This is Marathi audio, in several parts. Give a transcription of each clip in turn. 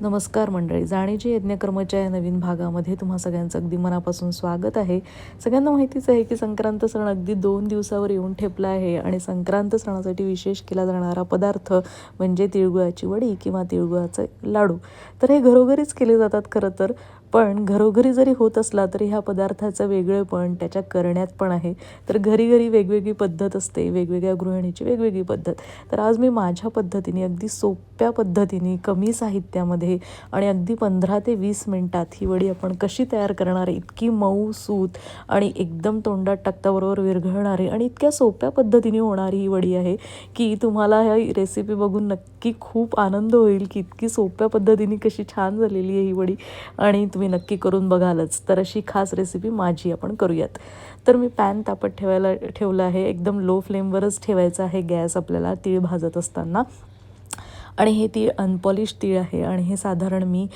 नमस्कार मंडळी. जाणीची यज्ञकर्मच्या या नवीन भागामध्ये तुम्हा सगळ्यांचं अगदी मनापासून स्वागत आहे. सगळ्यांना माहितीच आहे की संक्रांत सण अगदी दोन दिवसावर येऊन ठेपला आहे आणि संक्रांत सणासाठी विशेष केला जाणारा पदार्थ म्हणजे तिळगुळाची वडी किंवा तिळगुळाचे लाडू. तर हे घरोघरीच केले जातात खरं तर. पण घरोघरी जरी होत असला तरी ह्या पदार्थाचं वेगळेपण त्याच्या करण्यात पण आहे. तर घरी घरी वेगवेगळी पद्धत असते. वेगवेगळ्या गृहिणीची वेगवेगळी पद्धत. तर आज मी माझ्या पद्धतीने अगदी सोप्या पद्धतीने कमी साहित्यामध्ये आणि अगदी पंधरा ते वीस मिनटात ही वडी आपण कशी तयार करणार आहे इतकी मऊ सूत आणि एकदम तोंडात टाकताबरोबर विरघळणारी आणि इतक्या सोप्या पद्धतीने होणारी ही वडी आहे की तुम्हाला ह्या रेसिपी बघून नक्की खूप आनंद होईल की इतकी सोप्या पद्धतीने कशी छान झालेली आहे ही वडी आणि तुम्ही नक्की करून बघालच. तर अशी खास रेसिपी माझी आपण करूयात. तर मी पॅन तापत ठेवायला ठेवलं आहे. एकदम लो फ्लेमवरच ठेवायचा आहे गॅस आपल्याला तीळ भाजत असताना. आणि हे तीळ अनपॉलिश तीळ आहे आणि हे साधारण मी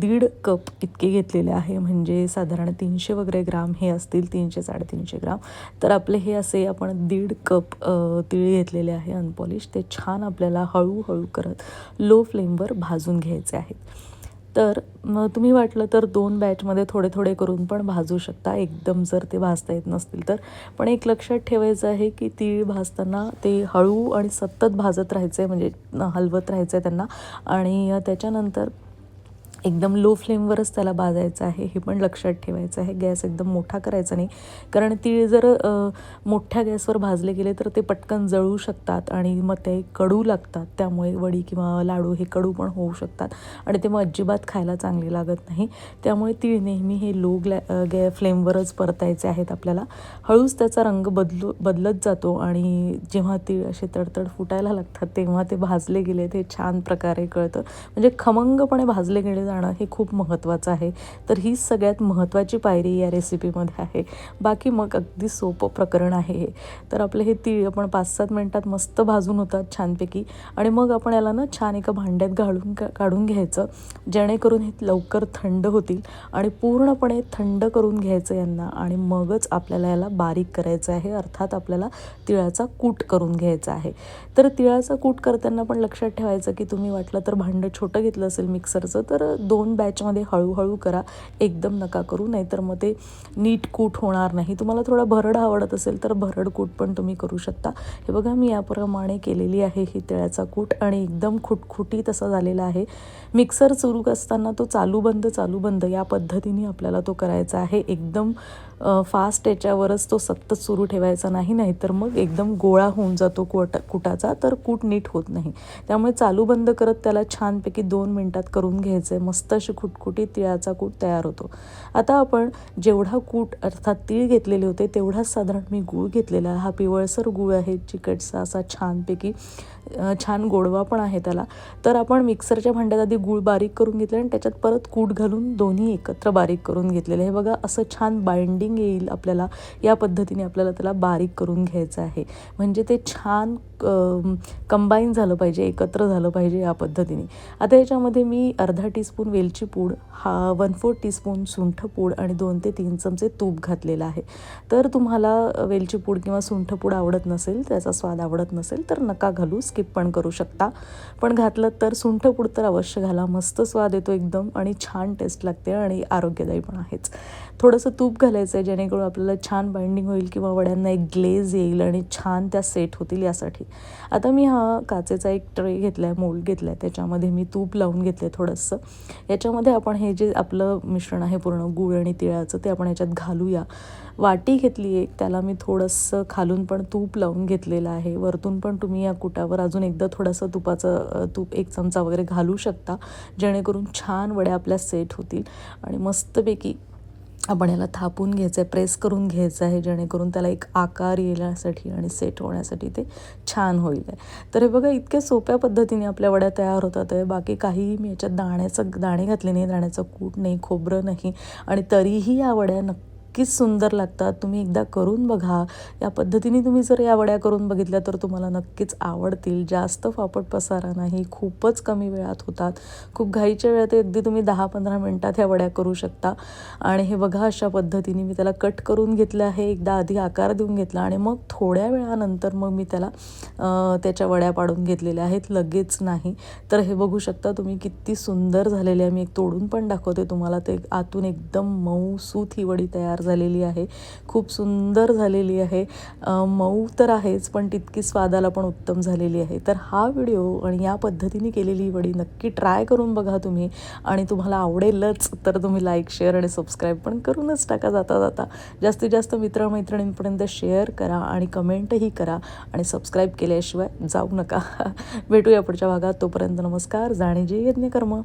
दीड कप इतके घेतलेले आहे. म्हणजे साधारण तीनशे वगैरे ग्राम हे असतील तीनशे साडेतीनशे ग्राम. तर आपले हे असे आपण दीड कप तीळ घेतलेले आहे अनपॉलिश ते छान आपल्याला हळूहळू करत लो फ्लेमवर भाजून घ्यायचे आहेत. तर मग तुम्ही वाटलं तर दोन बॅचमध्ये थोडे थोडे करून पण भाजू शकता. एकदम जर ते भाजता येत नसतील तर. पण एक लक्षात ठेवायचं आहे की तीळ भाजताना ते हळू आणि सतत भाजत राहायचं आहे म्हणजे हलवत राहायचं आहे त्यांना. आणि त्याच्यानंतर एकदम लो फ्लेमवरच त्याला भाजायचं आहे हे पण लक्षात ठेवायचं आहे. गॅस एकदम मोठा करायचा नाही. कारण तीळ जर मोठ्या गॅसवर भाजले गेले तर ते पटकन जळू शकतात आणि मग ते कडू लागतात. त्यामुळे वडी किंवा लाडू हे कडू पण होऊ शकतात आणि ते मग अजिबात खायला चांगले लागत नाही. त्यामुळे तीळ नेहमी हे लो ग्लॅ गॅ फ्लेमवरच परतायचे आहेत आपल्याला. हळूच त्याचा रंग बदलू बदलत जातो आणि जेव्हा तीळ असे तडतड फुटायला लागतात तेव्हा ते भाजले गेले ते छान प्रकारे कळतं. म्हणजे खमंगपणे भाजले गेले जाणं हे खूप महत्त्वाचं आहे. तर ही सगळ्यात महत्त्वाची पायरी या रेसिपीमध्ये आहे. बाकी मग अगदी सोपं प्रकरण आहे हे. तर आपले हे तीळ आपण पाच सात मिनटात मस्त भाजून होतात छानपैकी. आणि मग आपण याला ना छान एका भांड्यात घालून का काढून घ्यायचं. जेणेकरून हे लवकर थंड होतील. आणि पूर्णपणे थंड करून घ्यायचं यांना. आणि मगच आपल्याला याला बारीक करायचं आहे. अर्थात आपल्याला तिळाचा कूट करून घ्यायचा आहे. तर तिळाचा कूट करताना पण लक्षात ठेवायचं की तुम्ही वाटलं तर भांडं छोटं घेतलं असेल मिक्सरचं तर दोन बॅचमध्ये हळूहळू करा. एकदम नका करू नाहीतर मग ते नीट कूट होणार नाही. तुम्हाला थोडा भरड आवडत असेल तर भरड कूट पण तुम्ही करू शकता. हे बघा मी याप्रमाणे केलेली आहे ही तिळाचा कूट आणि एकदम खुटखुटी तसा झालेला आहे. मिक्सर चुरूक असताना तो चालू बंद चालू बंद या पद्धतीने आपल्याला तो करायचा आहे. एकदम फास्ट याच्यावरच तो सतत सुरू ठेवायचा नाही नाही तर मग एकदम गोळा होऊन जातो कुट कुटाचा तर कूट नीट होत नाही. त्यामुळे चालू बंद करत त्याला छानपैकी दोन मिनटात करून घ्यायचं आहे मस्त अशी खुटखुटी तिळाचा कूट तयार होतो. आता आपण जेवढा कूट अर्थात तीळ घेतलेले होते तेवढाच साधारण मी गूळ घेतलेला हा पिवळसर गूळ आहे चिकटचा असा छानपैकी छान गोडवा पण आहे त्याला. तर आपण मिक्सरच्या भांड्यात आधी गूळ बारीक करून घेतलं आणि त्याच्यात परत कूट घालून दोन्ही एकत्र बारीक करून घेतलेलं हे बघा असं छान बाइंडिंग येईल आपल्याला या पद्धतीने आपल्याला त्याला बारीक करून घ्यायचं आहे. म्हणजे ते छान कंबाईन झालं पाहिजे एकत्र झालं पाहिजे या पद्धतीने. आता याच्यामध्ये मी अर्धा टीस्पून वेलची पूड हा वन फोर टीस्पून सुंठ पूड आणि दोन ते तीन चमचे तूप घातलेलं आहे. तर तुम्हाला वेलची पूड किंवा सुंठ पूड आवडत नसेल त्याचा स्वाद आवडत नसेल तर नका घालू स्किप पण करू शकता. पण घातलं तर सुंठ पूड तर अवश्य घाला मस्त स्वाद येतो एकदम आणि छान टेस्ट लागते आणि आरोग्यदायी पण आहेच. थोडंसं तूप घालायचं आहे जेणेकरून आपल्याला छान बाइंडिंग होईल किंवा वड्यांना एक ग्लेज येईल आणि छान त्या सेट होतील यासाठी. आता मी हा काचेचा एक ट्रे घेतला आहे मोल्ड घेतला आहे त्याच्यामध्ये मी तूप लावून घेतलं आहे थोडंसं. याच्यामध्ये आपण हे जे आपलं मिश्रण आहे पूर्ण गूळ आणि तिळाचं ते आपण याच्यात घालूया. वाटी घेतली एक त्याला मी थोडंसं खालून पण तूप लावून घेतलेलं आहे. वरतून पण तुम्ही या कुटावर अजून एकदा थोडंसं तुपाचं तूप एक चमचा वगैरे घालू शकता जेणेकरून छान वड्या आपल्या सेट होतील. आणि मस्तपैकी आपण याला थापून घ्यायचं आहे प्रेस करून घ्यायचं आहे जेणेकरून त्याला एक आकार येण्यासाठी आणि सेट होण्यासाठी ते छान होईल. आहे तर हे बघा इतक्या सोप्या पद्धतीने आपल्या वड्या तयार होतात आहे. बाकी काहीही मी याच्यात दाण्याचं दाणे घातले नाही दाण्याचं कूट नाही खोबरं नाही. आणि तरीही या वड्या नक्की नक्कीच सुंदर लागतात. तुम्ही एकदा करून बघा. या पद्धतीने तुम्ही जर या वड्या करून बघितल्या तर तुम्हाला नक्कीच आवडतील. जास्त फापट पसारा नाही. खूपच कमी वेळात होतात. खूप घाईच्या वेळात अगदी तुम्ही दहा पंधरा मिनटात ह्या वड्या करू शकता. आणि हे बघा अशा पद्धतीने मी त्याला कट करून घेतलं आहे. एकदा आधी आकार देऊन घेतला आणि मग थोड्या वेळानंतर मग मी त्याला त्याच्या वड्या पाडून घेतलेल्या आहेत. लगेच नाही. तर हे बघू शकता तुम्ही किती सुंदर झालेले आहे. मी एक तोडून पण दाखवते तुम्हाला. ते आतून एकदम मऊ सूत ही वडी तयार झालेली आहे. खूप सुंदर झालेली आहे. मऊ तर आहेच पण तितकी स्वादाला पण उत्तम झालेली आहे. तर हा व्हिडिओ आणि या पद्धतीने केलेली वडी नक्की ट्राय करून बघा तुम्ही. आणि तुम्हाला आवडेलच तर तुम्ही लाईक शेअर आणि सबस्क्राईब पण करूनच टाका जाता जाता. जास्तीत जास्त मित्रमैत्रिणींपर्यंत शेअर करा आणि कमेंटही करा आणि सबस्क्राईब केल्याशिवाय जाऊ नका. भेटूया पुढच्या भागात. तोपर्यंत नमस्कार. जाणे जे यज्ञकर्म.